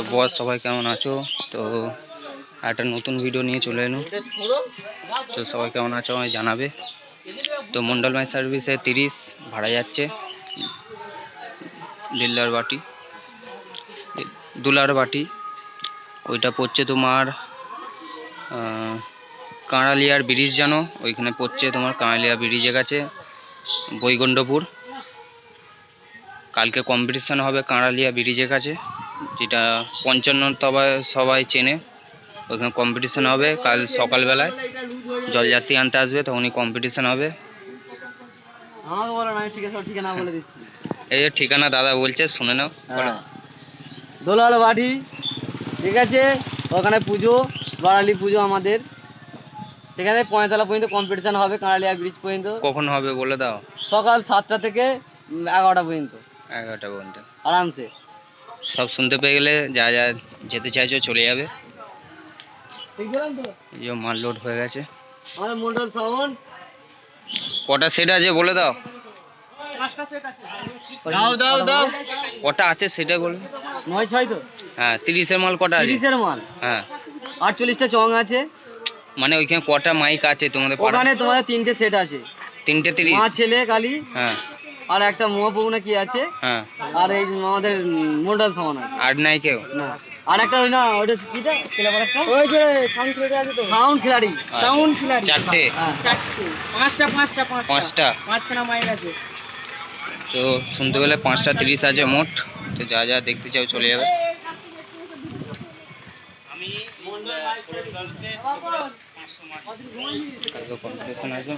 তো বস, সবাই কেমন আছো? তো একটা নতুন ভিডিও নিয়ে চলে এলো। তো সবাই কেমন আছো আমায় জানাবে। তো মন্ডল মাই সার্ভিসে তিরিশ, ভাড়া যাচ্ছে। দিল্লার বাটি। দুলার বাটি। ওইটা পড়ছে তোমার কাঁড়ালিয়ার ব্রিজ জানো? ওইখানে পড়ছে তোমার কাঁড়ালিয়া ব্রিজে কাছে বৈকুণ্ঠপুর। কালকে কম্পিটিশান হবে কাঁড়ালিয়া ব্রিজের কাছে যেটা পঞ্চান্ন তবাই সবাই চেনে। ওইখানে কম্পিটিশন হবে কাল সকালবেলায়। জলযাত্রী আনতে আসবে তখনই কম্পিটিশন হবে। এই ঠিকানা দাদা বলছে শুনে নাও। হ্যাঁ। দোলাল বাড়ি ঠিক আছে? ওখানে পুজো বাড়ালি পুজো আমাদের। সেখানে পঁয়তালা পর্যন্ত কম্পিটিশন হবে কাঁড়ালিয়া ব্রিজ পর্যন্ত। কখন হবে বলে দাও। সকাল সাতটা থেকে এগারোটা পর্যন্ত। এগারোটা পর্যন্ত। আরামসে। সব শুনতে পেয়ে গেলে যা যা যেতে চাইছো চলে যাবে। মাল লোড হয়ে গেছে। কটা সেট আছে বলে দাও। দাও দাও দাও। কটা আছে সেটাই বলবে নয় ছয় তো? হ্যাঁ তিরিশের মাল কটা আছে? তিরিশের মাল? হ্যাঁ। আটচল্লিশটা চং আছে। মানে ওইখানে কটা মাইক আছে তোমাদের ওখানে তোমাদের তিনটে সেট আছে। তিনটে তিরিশ। মা ছেলে কালী হ্যাঁ। আর একটা মহাপ্রভু না কি আছে? হ্যাঁ। আর এই আমাদের মন্ডল সমান আছে। আর নাই কেউ? না। আর একটা ওই না ওইটা কিটা? ছেলেপাড়াটা ওই যে সাউন্ড ছেলেটা আছে তো। সাউন্ড খিলাড়ি। সাউন্ড খিলাড়ি। চারটে? হ্যাঁ। চারটে। পাঁচটা পাঁচটা পাঁচটা। পাঁচখানা মাইক আছে। তো শুনতে পেলে পাঁচটা তিরিশ আছে মোট। তো যা যা দেখতে চাও চলে যাবে। কালকে কম্পিটিশন আছে।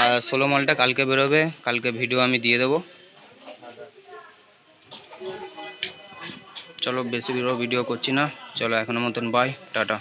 আর ষোলো মালটা কালকে বেরোবে, কালকে ভিডিও আমি দিয়ে দেবো। চলো বেশি ভিডিও ভিডিও করছি না। চলো এখনও মতন বাই টাটা।